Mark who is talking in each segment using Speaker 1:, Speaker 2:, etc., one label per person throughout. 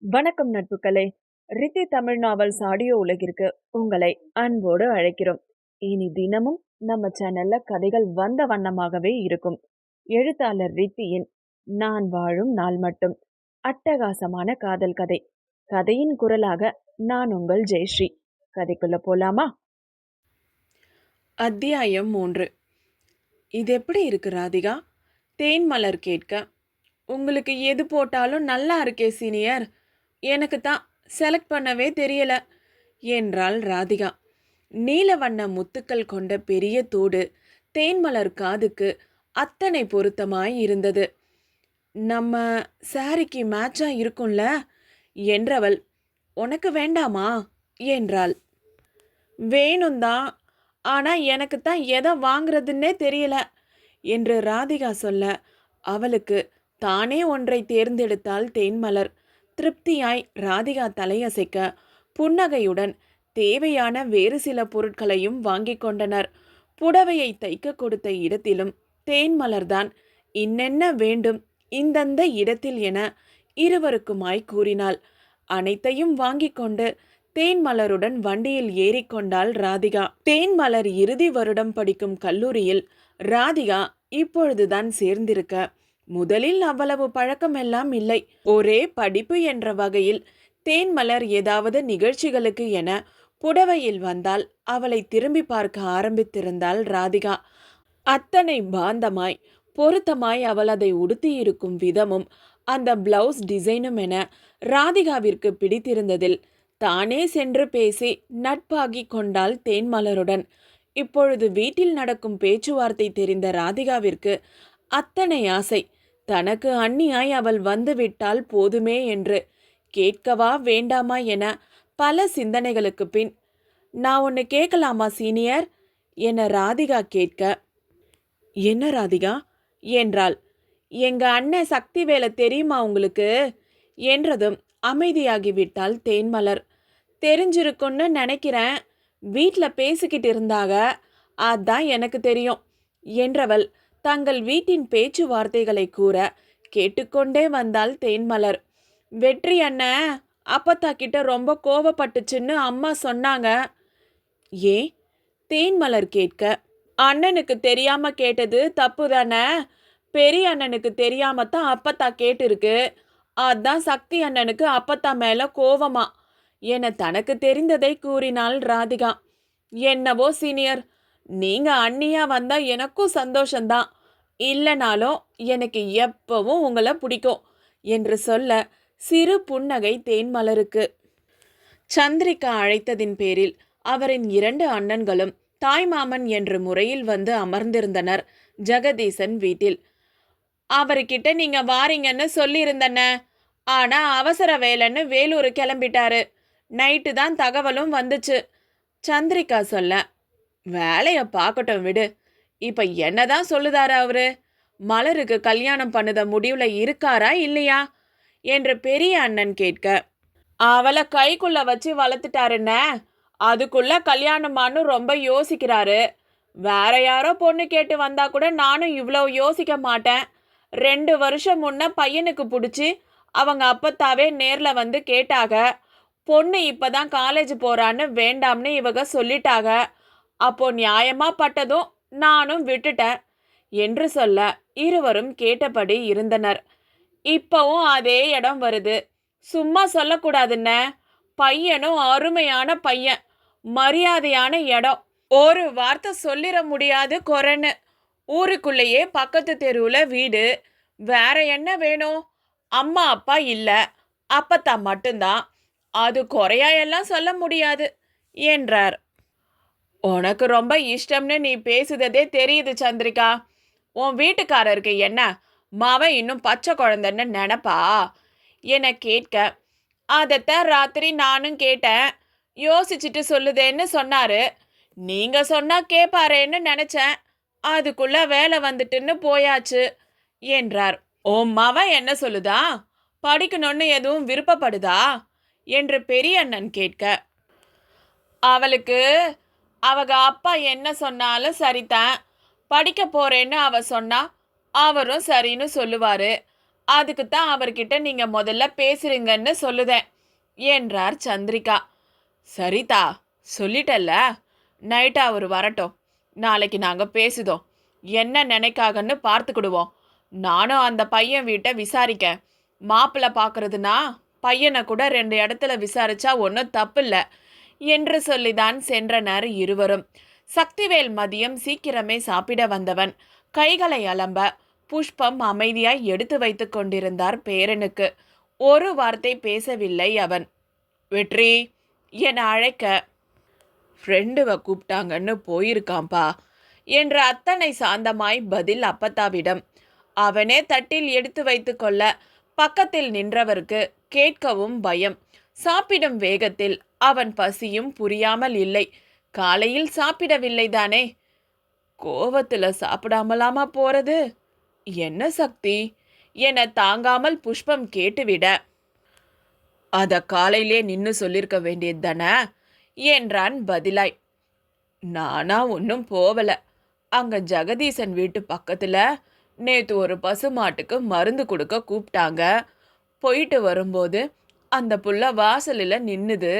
Speaker 1: வணக்கம் நட்புகளே Riddhi Tamil novels audio உலகிற்கு உங்களை அன்போடு அழைக்கிறோம். இனி தினமும் நம்ம சேனல்ல கதைகள் வந்த வண்ணமாகவே இருக்கும். எழுத்தாளர் ரித்தியின் நான் வாழும் நாள் மட்டும். அட்டகாசமான காதல் கதை. கதையின் குரலாக நான் உங்கள் ஜெயஸ்ரீ. கதைக்குள்ள போலாமா?
Speaker 2: அத்தியாயம் மூன்று. இது எப்படி இருக்கு ராதிகா? தேன் மலர் கேட்க. உங்களுக்கு எது போட்டாலும் நல்லா இருக்கே சீனியர். எனக்கு தான் செலக்ட் பண்ணவே தெரியல என்றாள் ராதிகா. நீல வண்ண முத்துக்கள் கொண்ட பெரிய தோடு தேன்மலர் காதுக்கு அத்தனை பொருத்தமாய் இருந்தது. நம்ம சாரிக்கு மேட்சா இருக்கும்ல? என்றவள். உனக்கு வேண்டாமா? என்றாள். வேணும்தான் ஆனா எனக்கு தான் எதை வாங்குறதுன்னே தெரியல என்று ராதிகா சொல்ல அவளுக்கு தானே ஒன்றை தேர்ந்தெடுத்தாள் தேன்மலர் திருப்தியாய் ராதிகா தலையசைக்க புன்னகையுடன் தேவையான வேறு சில பொருட்களையும் வாங்கிக் கொண்டனர். புடவையை தைக்க கொடுத்த இடத்திலும் தேன்மலர்தான் இன்னென்ன வேண்டும்? இந்தந்த இடத்தில் என இருவருக்குமாய் கூறினாள். அனைத்தையும் வாங்கிக் கொண்டு தேன் மலருடன் வண்டியில் ஏறிக்கொண்டாள் ராதிகா. தேன் மலர் இறுதி வருடம் படிக்கும் கல்லூரியில் ராதிகா இப்பொழுதுதான் சேர்ந்திருக்க முதலில் அவ்வளவு பழக்கமெல்லாம் இல்லை. ஒரே படிப்பு என்ற வகையில் தேன்மலர் ஏதாவது நிகழ்ச்சிகளுக்கு என புடவையில் வந்தால் அவளை திரும்பி பார்க்க ஆரம்பித்திருந்தாள் ராதிகா. அத்தனை பாந்தமாய் பொருத்தமாய் அவள் அதை உடுத்தியிருக்கும் விதமும் அந்த பிளவுஸ் டிசைனும் என ராதிகாவிற்கு பிடித்திருந்ததில் தானே சென்று பேசி நட்பாகி கொண்டாள் தேன்மலருடன் இப்பொழுது வீட்டில் நடக்கும் பேச்சுவார்த்தை தெரிந்த ராதிகாவிற்கு அத்தனை ஆசை தனக்கு அந்நியாய் அவள் வந்துவிட்டால் போதுமே என்று. கேட்கவா வேண்டாமா என பல சிந்தனைகளுக்கு பின் நான் ஒன்று கேட்கலாமா சீனியர்? என ராதிகா கேட்க என்ன ராதிகா? என்றாள். எங்க அண்ணன் சக்தி வேலை தெரியுமா உங்களுக்கு? என்றதும் அமைதியாகிவிட்டாள் தேன்மலர். தெரிஞ்சிருக்குன்னு நினைக்கிறேன். வீட்டில் பேசிக்கிட்டு இருந்தாக. அதான் எனக்கு தெரியும் என்றவள் தங்கள் வீட்டின் பேச்சுவார்த்தைகளை கூற கேட்டுக்கொண்டே வந்தாள் தேன்மலர். வெற்றி அண்ணன் அப்பத்தா கிட்ட ரொம்ப கோவப்பட்டுச்சுன்னு அம்மா சொன்னாங்க. ஏன் தேன்மலர் கேட்க. அண்ணனுக்கு தெரியாம கேட்டது தப்பு தானே? பெரிய அண்ணனுக்கு தெரியாம தான் அப்பத்தா கேட்டிருக்கு. அதான் சக்தி அண்ணனுக்கு அப்பத்தா மேல கோவமா? என தனக்கு தெரிந்ததை கூறினாள் ராதிகா. என்னவோ சீனியர் நீங்க அண்ணியா வந்தா எனக்கும் சந்தோஷம்தான். இல்லைனாலும் எனக்கு எப்பவும் உங்களை பிடிக்கும் என்று சொல்ல சிறு புன்னகை தேன்மலருக்கு சந்திரிகா அழைத்ததின் பேரில் அவரின் இரண்டு அண்ணன்களும் தாய்மாமன் என்ற முறையில் வந்து அமர்ந்திருந்தனர் ஜெகதீசன் வீட்டில். அவர்கிட்ட நீங்க வாரீங்கன்னு சொல்லியிருந்தன ஆனா அவசர வேலைன்னு வேலூர் கிளம்பிட்டாரு. நைட்டு தான் தகவலும் வந்துச்சு. சந்திரிகா சொல்ல வேலையை பார்க்கட்டும் விடு. இப்ப என்னதான் சொல்லுதாரா அவரு? மலருக்கு கல்யாணம் பண்ணுத முடிவில் இருக்காரா இல்லையா? என்று பெரிய அண்ணன் கேட்க அவளை கைக்குள்ள வச்சு வளர்த்துட்டாருன்ன அதுக்குள்ள கல்யாணமானு ரொம்ப யோசிக்கிறாரு. வேற யாரோ பொண்ணு கேட்டு வந்தா கூட நானும் இவ்வளோ யோசிக்க மாட்டேன். ரெண்டு வருஷம் முன்ன பையனுக்கு பிடிச்சி அவங்க அப்பத்தாவே நேரில் வந்து கேட்டாக பொண்ணு இப்போதான் காலேஜ் போறான்னு வேண்டாம்னு இவங்க சொல்லிட்டாக. அப்போ நியாயமா பட்டதும் நானும் விட்டுட்டேன் என்று சொல்ல இருவரும் கேட்டபடி இருந்தனர். இப்பவும் அதே இடம் வருது. சும்மா சொல்லக்கூடாதுன்ன. பையனும் அருமையான பையன். மரியாதையான இடம். ஒரு வார்த்தை சொல்லிட முடியாது குறைன்னு. ஊருக்குள்ளேயே பக்கத்து தெருவில் வீடு. வேற என்ன வேணும்? அம்மா அப்பா இல்லை. அப்பத்தா மட்டும்தான். அது குறையா எல்லாம் சொல்ல முடியாது என்றார். உனக்கு ரொம்ப இஷ்டம்னு நீ பேசுததே தெரியுது சந்திரிகா. உன் வீட்டுக்காரருக்கு என்ன? மாவன் இன்னும் பச்சை குழந்தைன்னு நினப்பா? என கேட்க அதைத்தான் ராத்திரி நானும் கேட்டேன். யோசிச்சுட்டு சொல்லுதேன்னு சொன்னாரு. நீங்க சொன்னா கேட்பாரேன்னு நினைச்சேன். அதுக்குள்ள வேலை வந்துட்டுன்னு போயாச்சு என்றார். உன் மவன் என்ன சொல்லுதா? படிக்கணும்னு எதுவும் விருப்பப்படுதா? என்று பெரிய அண்ணன் கேட்க அவளுக்கு அவங்க அப்பா என்ன சொன்னாலும் சரிதான். படிக்க போறேன்னு அவ சொன்னா அவரும் சரின்னு சொல்லுவார். அதுக்கு தான் அவர்கிட்ட நீங்கள் முதல்ல பேசுறீங்கன்னு சொல்லுதேன் என்றார் சந்திரிகா. சரிதா சொல்லிட்டல்ல? நைட்டு அவர் வரட்டும். நாளைக்கு நாங்கள் பேசுதோம். என்ன நினைக்காகன்னு பார்த்துக்கிடுவோம். நானும் அந்த பையன் வீட்டை விசாரிக்க மாப்பிள்ளை பார்க்குறதுன்னா பையனை கூட ரெண்டு இடத்துல விசாரிச்சா ஒன்றும் தப்பில்ல. என்று சொல்லிதான் சென்றனர் இருவரும். சக்திவேல் மதியம் சீக்கிரமே சாப்பிட வந்தவன். கைகளை அலம்ப புஷ்பம் அமைதியாய் எடுத்து வைத்து கொண்டிருந்தார் பேரனுக்கு. ஒரு வார்த்தை பேசவில்லை அவன். வெற்றி என அழைக்க ஃப்ரெண்டுவ கூப்பிட்டாங்கன்னு போயிருக்காம்பா என்ற அத்தனை சாந்தமாய் பதில் அப்பத்தாவிடம். அவனே தட்டில் எடுத்து வைத்துக்கொள்ள பக்கத்தில் நின்றவருக்கு கேட்கவும் பயம். சாப்பிடும் வேகத்தில் அவன் பசியும் புரியாமல் இல்லை. காலையில் சாப்பிடவில்லை தானே? கோவத்தில் சாப்பிடாமலாமா போறது? என்ன சக்தி? என தாங்காமல் புஷ்பம் கேட்டுவிட. அத காலையிலே நின்னு சொல்லியிருக்க வேண்டியது தானே? என்றான் பதிலாய். நானா ஒன்றும் போவல. அங்க ஜெகதீசன் வீட்டு பக்கத்துல நேத்து ஒரு பசுமாட்டுக்கு மருந்து கொடுக்க கூப்பிட்டாங்க போயிட்டு வரும்போது அந்த புள்ள வாசலில் நின்னுது.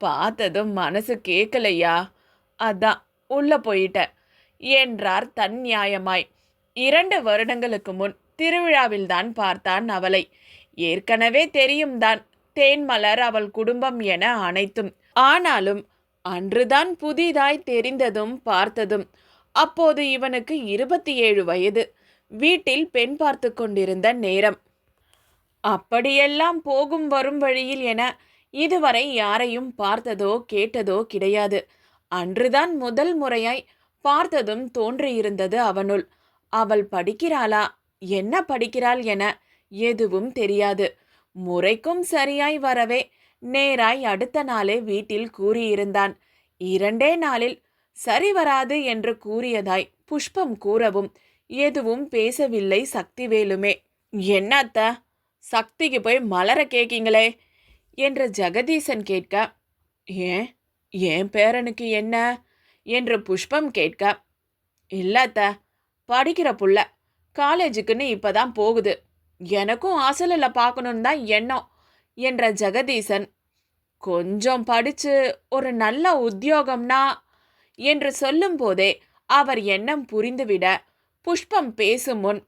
Speaker 2: பார்த்ததும் மனசு கேட்கலையா அதான் உள்ளே போயிட்டேன். என்றார் தன் நியாயமாய் இரண்டு வருடங்களுக்கு முன் திருவிழாவில்தான் பார்த்தான் அவளை. ஏற்கனவே தெரியும் தான் தேன்மலர் அவள் குடும்பம் என அனைத்தும். ஆனாலும் அன்றுதான் புதிதாய் தெரிந்ததும் பார்த்ததும் அப்போது இவனுக்கு இருபத்தி ஏழு வயது. வீட்டில் பெண் பார்த்து கொண்டிருந்த நேரம். அப்படியெல்லாம் போகும் வரும் வழியில் என இதுவரை யாரையும் பார்த்ததோ கேட்டதோ கிடையாது. அன்றுதான் முதல் முறையாய் பார்த்ததும் தோன்றியிருந்தது அவனுள். அவள் படிக்கிறாளா? என்ன படிக்கிறாள் என எதுவும் தெரியாது. முறைக்கும் சரியாய் வரவே நேராய் அடுத்த நாளே வீட்டில் கூறியிருந்தான். இரண்டே நாளில் சரி வராது என்று கூறியதாய் புஷ்பம் கூறவும் எதுவும் பேசவில்லை சக்திவேலுமே. என்னத்த? சக்திக்கு போய் மலர கேட்கீங்களே என்று ஜெகதீசன் கேட்க ஏன்? என் பேரனுக்கு என்ன? என்று புஷ்பம் கேட்க இல்லாத்த படிக்கிற புள்ள காலேஜுக்குன்னு இப்பதான் போகுது. எனக்கும் அசலில் பார்க்கணுன்னு தான் எண்ணம் என்ற ஜெகதீசன் கொஞ்சம் படித்து ஒரு நல்ல உத்தியோகம்னா? என்று சொல்லும்போதே அவர் எண்ணம் புரிந்துவிட புஷ்பம் பேசும் முன்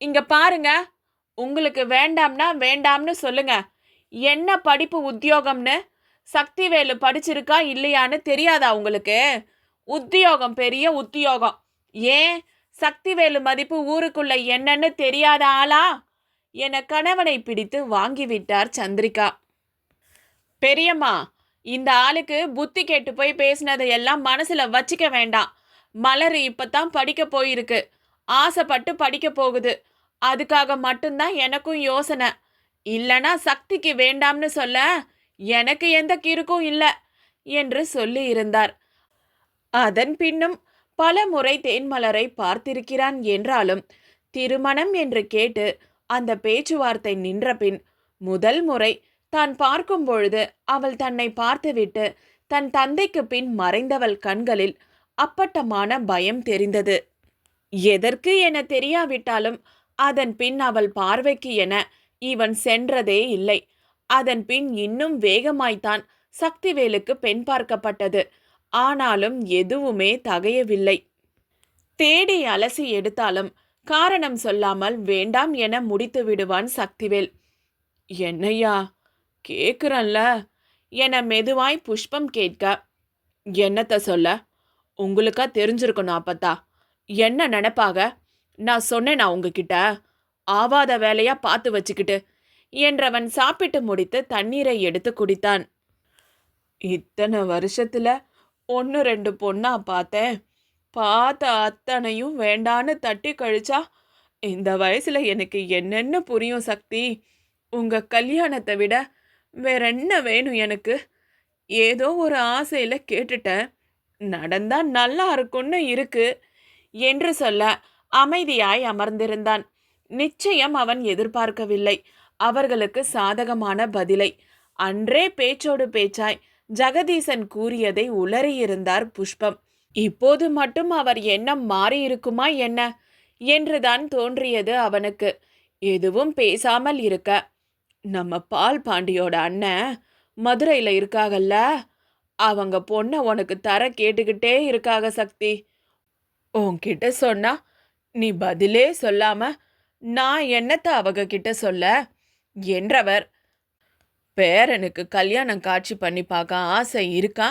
Speaker 2: இங்கே பாருங்க உங்களுக்கு வேண்டாம்னா வேண்டாம்னு சொல்லுங்க. என்ன படிப்பு உத்தியோகம்னு? சக்திவேலு படிச்சிருக்கா இல்லையான்னு தெரியாதா உங்களுக்கு? உத்தியோகம் பெரிய உத்தியோகம். ஏன்? சக்திவேலு மதிப்பு ஊருக்குள்ள என்னன்னு தெரியாத ஆளா? என கணவனை பிடித்து வாங்கிவிட்டார் சந்திரிகா. பெரியம்மா இந்த ஆளுக்கு புத்தி கேட்டு போய் பேசினதை எல்லாம் மனசுல வச்சுக்க வேண்டாம். மலர் இப்பதான் படிக்க போயிருக்கு. ஆசைப்பட்டு படிக்க போகுது. அதுக்காக மட்டும்தான் எனக்கும் யோசனை. இல்லைனா சக்திக்கு வேண்டாம்னு சொல்ல எனக்கு எந்த கிறுக்கும் இல்லை என்று சொல்லி இருந்தார். அதன் பின்னும் பல முறை தேன்மலரை பார்த்திருக்கிறான் என்றாலும் திருமணம் என்று கேட்டு அந்த பேச்சுவார்த்தை நின்ற பின் முதல் முறை தான் பார்க்கும் பொழுது அவள் தன்னை பார்த்துவிட்டு தன் தந்தைக்கு பின் மறைந்தவள் கண்களில் அப்பட்டமான பயம் தெரிந்தது. எதற்கு என தெரியாவிட்டாலும் அதன் பின் அவள் பார்வைக்கு என இவன் சென்றதே இல்லை. அதன் பின் இன்னும் வேகமாய்த்தான் சக்திவேலுக்கு பெண் பார்க்கப்பட்டது. ஆனாலும் எதுவுமே தகையவில்லை. தேடி அலசி எடுத்தாலும் காரணம் சொல்லாமல் வேண்டாம் என முடித்து விடுவான் சக்திவேல். என்னையா? கேக்குறல்ல? என மெதுவாய் புஷ்பம் கேட்க. என்னத்த சொல்ல? உங்களுக்கா தெரிஞ்சிருக்கணும் அப்பத்தா. என்ன நினப்பாக? நான் சொன்னேனா உங்ககிட்ட? ஆவாத வேலையா பார்த்து வச்சுக்கிட்டு. என்றவன் சாப்பிட்டு முடித்து தண்ணீரை எடுத்து குடித்தான். இத்தனை வருஷத்துல ஒன்று ரெண்டு பொண்ணா பார்த்தேன். பார்த்த அத்தனையும் வேண்டான்னு தட்டி கழிச்சா இந்த வயசுல எனக்கு என்னென்ன புரியும் சக்தி. உங்க கல்யாணத்தை விட வேற என்ன வேணும் எனக்கு? ஏதோ ஒரு ஆசையில கேட்டுட்டேன். நடந்தா நல்லா இருக்கும்னு இருக்கு. என்று சொல்ல அமைதியாய் அமர்ந்திருந்தான். நிச்சயம் அவன் எதிர்பார்க்கவில்லை. அவர்களுக்கு சாதகமான பதிலை. அன்றே பேச்சோடு பேச்சாய் ஜெகதீசன் கூறியதை உளறியிருந்தார் புஷ்பம். இப்போது மட்டும் அவர் எண்ணம் மாறியிருக்குமா என்ன? என்றுதான் தோன்றியது அவனுக்கு. எதுவும் பேசாமல் இருக்க. நம்ம பால் பாண்டியோட அண்ணன் மதுரையில் இருக்காகல்ல? அவங்க பொண்ணை உனக்கு தர கேட்டுக்கிட்டே இருக்காக சக்தி. உன்கிட்ட சொன்னா நீ பதிலே சொல்லாம நான் என்னத்தை அவங்க கிட்ட சொல்ல? என்றவர். பேரனுக்கு கல்யாணம் காட்சி பண்ணி பார்க்க ஆசை இருக்கா?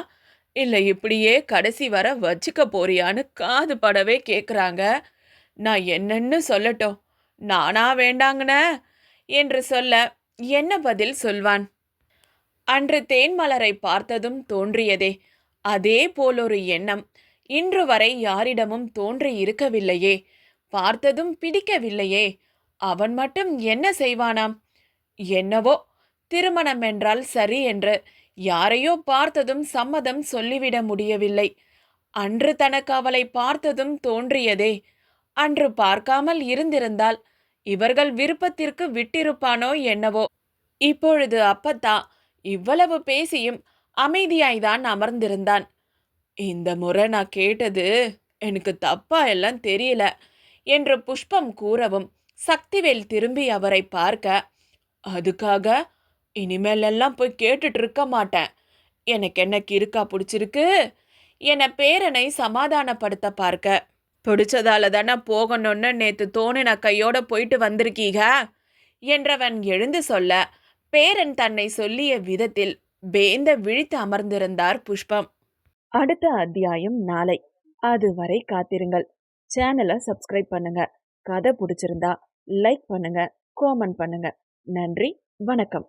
Speaker 2: இல்லை இப்படியே கடைசி வர வச்சுக்க போறியான்னு காது படவே கேட்குறாங்க நான் என்னன்னு சொல்லட்டும். நானா வேண்டாங்கன என்று சொல்ல என்ன பதில் சொல்வான்? அன்று தேன்மலரை பார்த்ததும் தோன்றியதே. அதே போலொரு எண்ணம். இன்று வரை யாரிடமும் தோன்றி இருக்கவில்லையே. பார்த்ததும் பிடிக்கவில்லையே. அவன் மட்டும் என்ன செய்வானாம்? என்னவோ திருமணம் என்றால் சரி என்று யாரையோ பார்த்ததும் சம்மதம் சொல்லிவிட முடியவில்லை. அன்று தனக்கு அவளை பார்த்ததும் தோன்றியதே. அன்று பார்க்காமல் இருந்திருந்தால் இவர்கள் விருப்பத்திற்கு விட்டிருப்பானோ என்னவோ. இப்பொழுது அப்பத்தா இவ்வளவு பேசியும் அமைதியாய்தான் அமர்ந்திருந்தான். இந்த முறை நான் கேட்டது எனக்கு தப்பா எல்லாம் தெரியல. என்று புஷ்பம் கூறவும் சக்திவேல் திரும்பி அவரை பார்க்க அதுக்காக இனிமேலெல்லாம் போய் கேட்டுட்டு இருக்க மாட்டேன். எனக்கு என்ன கிறுக்கா பிடிச்சிருக்கு? என பேரனை சமாதானப்படுத்த பார்க்க பிடிச்சதால தானே போகணும்னு நேத்து தோணின கையோட போயிட்டு வந்திருக்கீக? என்றவன் எழுந்து சொல்ல பேரன் தன்னை சொல்லிய விதத்தில் பேந்த விழித்து அமர்ந்திருந்தார் புஷ்பம்.
Speaker 1: அடுத்த அத்தியாயம் நாளை. அதுவரை காத்திருங்கள். சேனலை சப்ஸ்கிரைப் பண்ணுங்க. கதை பிடிச்சிருந்தா லைக் பண்ணுங்க காமெண்ட் பண்ணுங்க. நன்றி வணக்கம்.